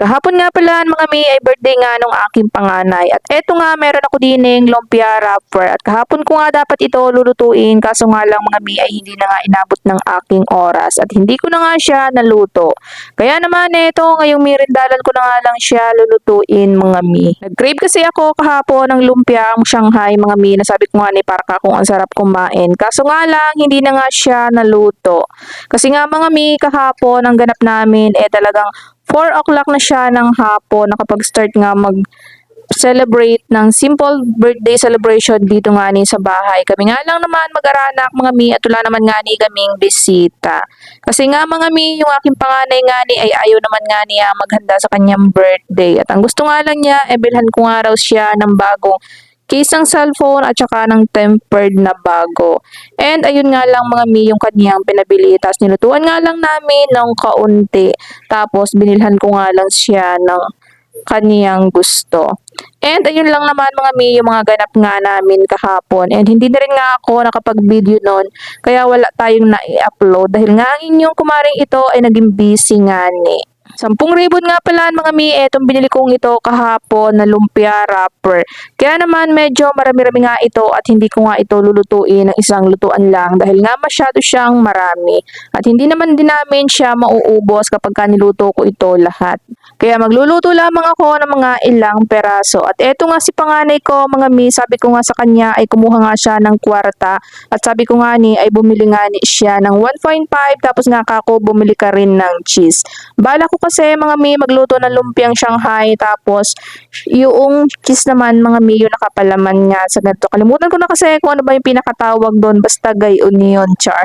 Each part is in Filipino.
Kahapon nga pala mga mi ay birthday nga nung aking panganay. At eto nga meron ako dining lumpia wrapper. At kahapon ko nga dapat ito lulutuin kaso nga lang mga mi ay hindi na nga inabot ng aking oras. At hindi ko na nga siya naluto. Kaya naman eto ngayong mirindalan ko na nga lang siya lulutuin mga mi. Nag-crave kasi ako kahapon ng lumpia ang Shanghai mga mi. Nasabi ko nga ni Parka kung ang sarap kumain. Kaso nga lang hindi na nga siya naluto. Kasi nga mga mi kahapon ang ganap namin eh talagang 4 o'clock na siya ng hapon nakapag-start nga mag celebrate ng simple birthday celebration dito nga ni sa bahay. Kami nga lang naman mag-aranak mga mi at wala naman nga ni kaming bisita. Kasi nga mga mi, yung aking panganay nga ni ay ayaw naman nga niya maghanda sa kanyang birthday. At ang gusto nga lang niya, e bilhan ko nga raw siya ng bagong case ng cellphone at saka ng tempered na bago. And ayun nga lang mga mi yung kaniyang pinabili. Tapos nilutuan nga lang namin ng kaunti. Tapos binilhan ko nga lang siya ng kaniyang gusto. And ayun lang naman mga mi yung mga ganap nga namin kahapon. And hindi na rin nga ako nakapag-video noon. Kaya wala tayong na-upload. Dahil nga ang inyong kumaring ito ay naging busy nga ni. Sampung ribbon nga pala mga mi, etong binili kong ito kahapon na lumpia wrapper. Kaya naman medyo marami-rami nga ito at hindi ko nga ito lulutuin ng isang lutuan lang dahil nga masyado siyang marami. At hindi naman din namin siya mauubos kapag ka niluto ko ito lahat. Kaya magluluto lamang ako ng mga ilang peraso. At eto nga si panganay ko mga mi, sabi ko nga sa kanya ay kumuha nga siya ng kwarta. At sabi ko nga ni ay bumili nga ni siya ng 1.5 tapos nga kako bumili ka rin ng cheese. Bala ko mga mi magluto ng lumpiang Shanghai tapos yung cheese naman mga mi yung nakapalaman nga sa ganito. Kalimutan ko na kasi kung ano ba yung pinakatawag doon basta gayon yun char.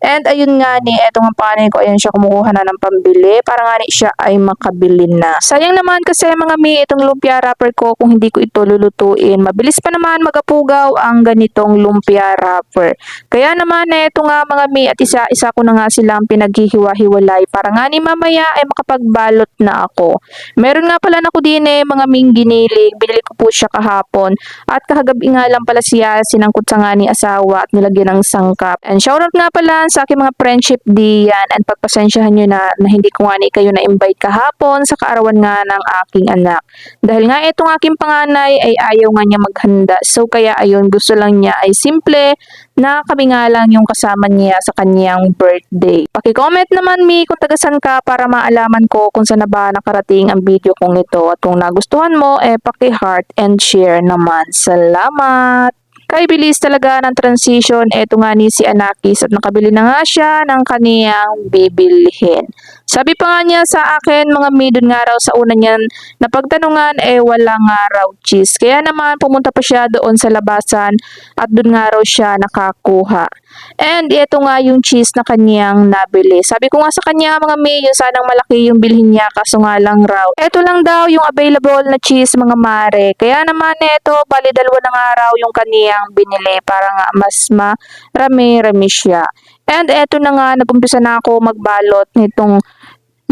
And ayun nga ni eto nga panay ko ayan siya kumukuha na ng pambili para nga ni siya ay makabili na. Sayang naman kasi mga mi itong lumpia wrapper ko kung hindi ko ito lulutuin. Mabilis pa naman magapugaw ang ganitong lumpia wrapper. Kaya naman eto nga mga mi at isa-isa ko na nga silang pinaghihiwa-hiwalay para nga ni mamaya ay makapagbalot na ako. Meron nga pala na ako din eh, mga ming giniling. Binili ko po siya kahapon. At kahagabi nga lang pala siya sinangkot sa nga ni asawa at nilagyan ng sangkap. And shoutout nga pala sa aking mga friendship diyan. And pagpasensyahan nyo na, na hindi ko nga ni kayo na-invite kahapon sa kaarawan nga ng aking anak. Dahil nga itong aking panganay ay ayaw nga niya maghanda. So kaya ayun, gusto lang niya ay simple na kami nga lang yung kasama niya sa kanyang birthday. Paki-comment naman mi kung tagasan ka para maalaman ko kung saan na ba nakarating ang video kong ito. At kung nagustuhan mo, eh paki-heart and share naman. Salamat! Kay bilis talaga ng transition, eto nga ni si Anakis at nakabili na nga siya ng kaniyang bibilhin. Sabi pa nga niya sa akin, mga midon nga raw sa una niyan na pagtanungan, eh wala nga raw cheese. Kaya naman pumunta pa siya doon sa labasan at doon nga raw siya nakakuha. And ito nga yung cheese na kaniyang nabili. Sabi ko nga sa kanya mga may, yung sanang malaki yung bilhin niya kaso nga lang raw. Ito lang daw yung available na cheese mga mare. Kaya naman ito, bali dalawa na nga raw yung kaniyang binili para nga mas marami-rami siya. And eto na nga, nagumpisa na ako magbalot nitong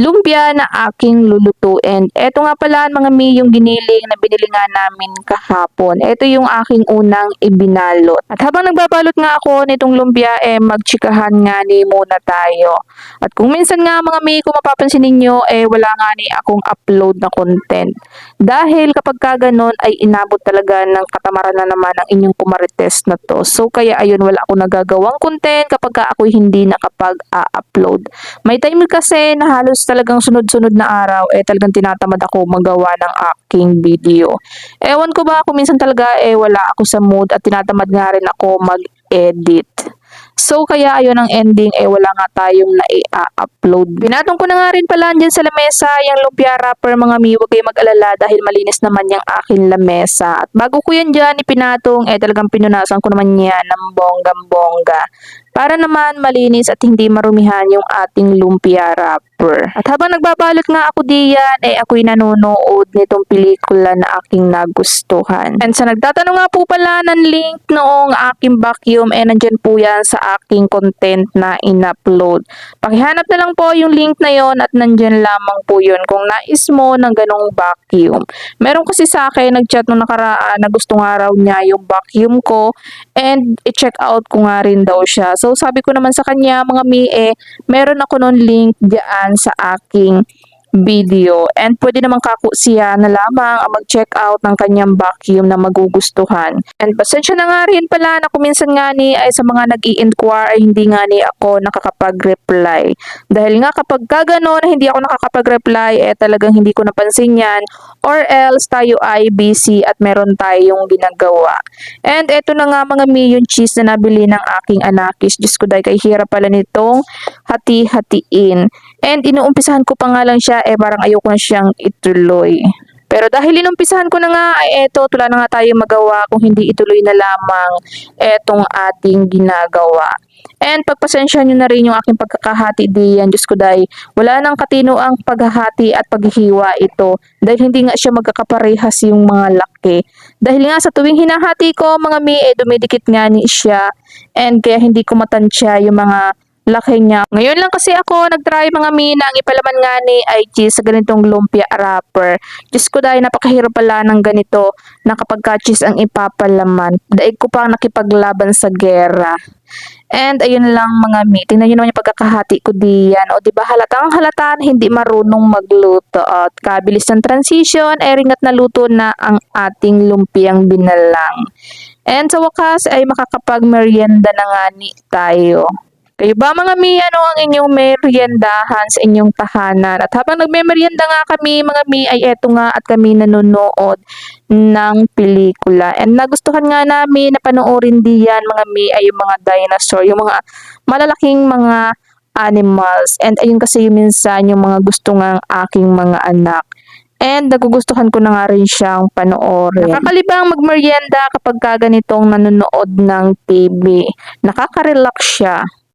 lumpia na aking lulutuin. Ito nga pala mga mi yung giniling na binili nga namin kahapon. Ito yung aking unang ibinalot. At habang nagbabalot nga ako nitong lumpia, eh magchikahan nga ni muna tayo. At kung minsan nga mga mi, kung mapapansin ninyo, eh wala nga ni akong upload na content. Dahil kapag ka ay inabot talaga ng katamaran na naman ang inyong kumarites na to. So kaya ayun, wala ako nagagawang content kapag ka ako'y hindi nakapag-upload. May time kasi na halos talagang sunod-sunod na araw, eh talagang tinatamad ako magawa ng aking video. Ewan ko ba kung minsan talaga eh wala ako sa mood at tinatamad nga rin ako mag-edit. So kaya ayun ang ending eh wala nga tayong na-upload. Binatong ko na nga rin pala dyan sa lamesa yung lumpia wrapper mga mi, huwag kayo mag-alala dahil malinis naman yung aking lamesa. At bago ko yan dyan ipinatong eh talagang pinunasan ko naman yan ng bonggam-bongga para naman malinis at hindi marumihan yung ating lumpia wrapper. At habang nagbabalot nga ako diyan, eh ako'y nanonood nitong pelikula na aking nagustuhan. And sa nagtatanong nga po pala ng link noong aking vacuum, eh nandyan po yan sa aking content na in-upload. Pakihanap na lang po yung link na yon at nandyan lamang po yun kung nais mo ng ganong vacuum. Meron kasi sa akin, nag-chat nung nakaraan na gusto nga raw niya yung vacuum ko and i-check out ko nga rin daw siya. So sabi ko naman sa kanya, mga mi eh, meron ako nun link diyan sa aking video. And pwede naman kako siya na lamang ang mag-check out ng kanyang vacuum na magugustuhan. And pasensya na nga rin pala na kuminsan nga ni ay sa mga nag inquire ay hindi nga ni ako nakakapag-reply. Dahil nga kapag gano'n hindi ako nakakapag-reply eh talagang hindi ko napansin yan or else tayo ay busy at meron tayong ginagawa. And eto na nga mga mi yung cheese na nabili ng aking anakis. Diyos ko dahil kay hirap pala nitong hati-hatiin. And inuumpisahan ko pa nga lang siya, eh parang ayoko na siyang ituloy. Pero dahil inumpisahan ko na nga, ay eto, wala na nga tayo magawa kung hindi ituloy na lamang etong ating ginagawa. And pagpasensya nyo na rin yung aking pagkakahati diyan, Diyos ko dahil wala nang katino ang paghahati at paghihiwa ito dahil hindi nga siya magkakaparehas yung mga laki. Dahil nga sa tuwing hinahati ko mga mi, eh dumidikit nga ni siya and kaya hindi ko matansya yung mga laki niya. Ngayon lang kasi ako nag-try mga mi na ang ipalaman nga ni cheese sa ganitong lumpia wrapper. Diyos ko dahil napakahirap pala ng ganito na kapag ka cheese ang ipapalaman. Daig ko pa nakipaglaban sa gera. And ayun lang mga mi. Tingnan nyo naman yung pagkakahati ko diyan. O di ba halatang halata na hindi marunong magluto. At kabilis ng transition, ay ringat na luto na ang ating lumpiang binalang. And sa wakas ay makakapag-merienda na nga ni tayo. Kayo ba mga mi, ano ang inyong meriendahan sa inyong tahanan? At habang nagme-merienda nga kami, mga mi, ay eto nga at kami nanonood ng pelikula. And nagustuhan nga namin na panoorin diyan mga mi ay yung mga dinosaur, yung mga malalaking mga animals. And ayun kasi yung minsan yung mga gusto ng aking mga anak. And nagugustuhan ko na nga rin siyang panoorin. Nakakalibang magmerienda kapag ka ganitong nanonood ng TV. Nakaka-relax siya.